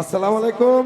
আসসালামু আলাইকুম।